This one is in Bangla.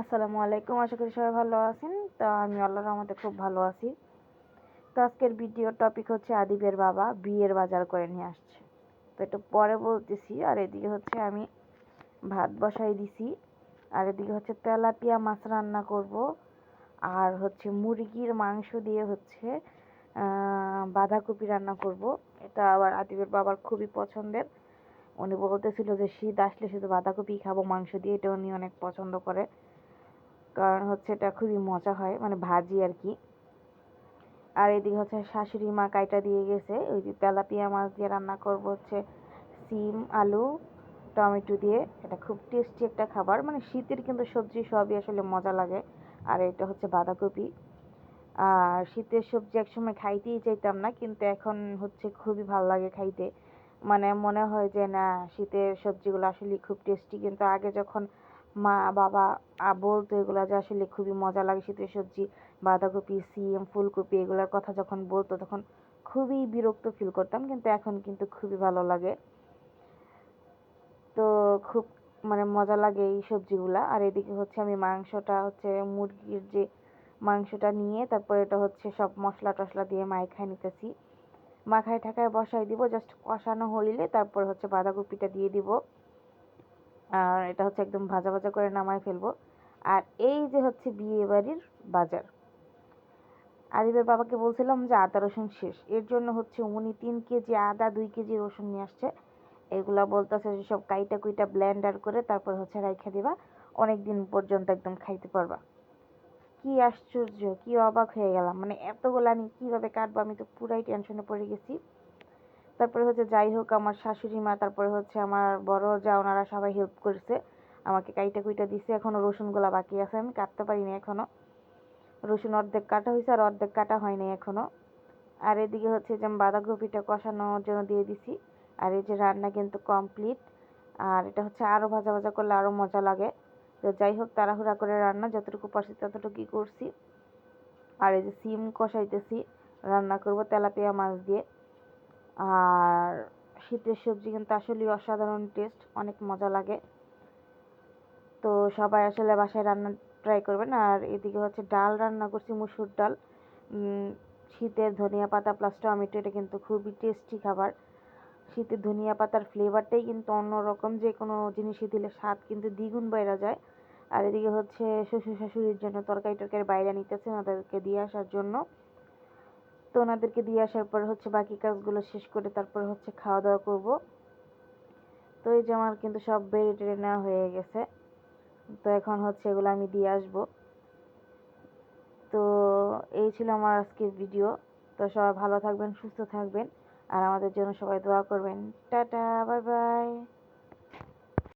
আসসালামু আলাইকুম, আশা করি সবাই ভালো আছেন। তো আমি আল্লাহর রহমতে খুব ভালো আছি। তো আজকের ভিডিওর টপিক হচ্ছে আদিবের বাবা বিয়ের বাজার করে নিয়ে আসছে। তো একটু পরে বলতেছি, আর এদিকে হচ্ছে আমি ভাত বসাই দিছি, আর এদিকে হচ্ছে তেলাপিয়া মাছ রান্না করব, আর হচ্ছে মুরগির মাংস দিয়ে হচ্ছে বাঁধাকপি রান্না করব। এটা আবার আদিবের বাবার খুবই পছন্দের। উনি বলতেছিল যে শীত আসলে শুধু বাঁধাকপি খাব, মাংস দিয়ে এটা উনি অনেক পছন্দ করে। কারণ হচ্ছে এটা খুবই মজা হয় মানে ভাজি আর কি আর এদিকে হচ্ছে শাশুড়ি মা কাইটা দিয়ে গেছে, ওই যে তেলাপিয়া মাছ দিয়ে রান্না করব হচ্ছে সিম, আলু, টমেটো দিয়ে। এটা খুব টেস্টি একটা খাবার মানে শীতের কিন্তু সবজি সবই আসলে মজা লাগে। আর এটা হচ্ছে বাঁধাকপি। আর শীতের সবজি একসময় খাইতেই চাইতাম না, কিন্তু এখন হচ্ছে খুবই ভালো লাগে খাইতে। মানে মনে হয় যে না, শীতের সবজিগুলো আসলে খুব টেস্টি কিন্তু আগে যখন মা, বাবা বলতো এগুলো যে আসলে খুবই মজা লাগে শীতের সবজি, বাঁধাকপি, সিম, ফুলকপি এগুলোর কথা যখন বলতো তখন খুবই বিরক্ত ফিল করতাম, কিন্তু এখন কিন্তু খুবই ভালো লাগে। তো খুব মানে মজা লাগে এই সবজিগুলা। আর এদিকে হচ্ছে আমি মাংসটা হচ্ছে মুরগির যে মাংসটা নিয়ে তারপর এটা হচ্ছে সব মশলা টশলা দিয়ে মাইখায় নিতেছি। মাখায় ঠাকায় বসাই দিব জাস্ট কষানো হইলে তারপর হচ্ছে বাঁধাকপিটা দিয়ে দিব। আর এটা হচ্ছে একদম ভাজা ভাজা করে নামায় ফেলব। আর এই যে হচ্ছে বিয়ে বাড়ির বাজার আদিবের বাবাকে বলছিলাম যে আদা রসুন শেষ। এর জন্য হচ্ছে উনি তিন কেজি আদা, দুই কেজি রসুন নিয়ে আসছে। এগুলা বলতেছে যে সব কাইটা কুইটা ব্লেন্ডার করে তারপর হচ্ছে রাইখা দিবা অনেক দিন পর্যন্ত একদম খাইতে পারবা। কি আশ্চর্য, কি অবাক হয়ে গেলাম। মানে এতগুলো আমি কীভাবে কাটবো আমি তো পুরাই টেনশনে পড়ে গেছি। তারপরে হচ্ছে যাই হোক আমার শাশুড়ি মা, তারপরে হচ্ছে আমার বড় যা ওনারা সবাই হেল্প করেছে, আমাকে কাইটা কুইটা দিছে, এখনও রসুনগুলা বাকি আছে, আমি কাটতে পারিনি এখনও। রসুন অর্ধেক কাটা হয়েছে আর অর্ধেক কাটা হয়নি এখনও। আর এদিকে হচ্ছে যে বাঁধাকপিটা কষানোর জন্য দিয়ে দিছি, আর এই যে রান্না কিন্তু কমপ্লিট আর এটা হচ্ছে আরও ভাজা ভাজা করলে আরও মজা লাগে। তো যাই হোক তাড়াহুড়া করে রান্না, যতটুকু পারছি ততটুকুই করছি। আর এই যে সিম কষাইতেছি, রান্না করব তেলাপিয়া মাছ দিয়ে। আর শীতের সবজি কিন্তু আসলেই অসাধারণ টেস্ট অনেক মজা লাগে। তো সবাই আসলে বাসায় রান্না ট্রাই করবেন। আর এদিকে হচ্ছে ডাল রান্না করছি, মুসুর ডাল। শীতের ধনিয়া পাতা প্লাস টমেটো, এটা কিন্তু খুবই টেস্টি খাবার। শীতের ধনিয়া পাতার ফ্লেভারটাই কিন্তু অন্যরকম, যে কোনো জিনিসই দিলে স্বাদ কিন্তু দ্বিগুণ বাইরা যায়। আর এদিকে হচ্ছে শ্বশুর শাশুড়ির জন্য তরকারি টরকারি বাইরে নিতেছে ওদেরকে দিয়ে আসার জন্য। তো ওনাদেরকে দিয়ে আসার পর হচ্ছে বাকি কাজগুলো শেষ করে তারপর হচ্ছে খাওয়া দাওয়া করব। তো এই যে আমার কিন্তু সব বেড়ে টেড়ে নেওয়া হয়ে গেছে। তো এখন হচ্ছে এগুলো আমি দিয়ে আসব। তো এই ছিল আমার আজকের ভিডিও। তো সবাই ভালো থাকবেন, সুস্থ থাকবেন। আর আমাদের জন্য সবাই দোয়া করবেন। Tata bye bye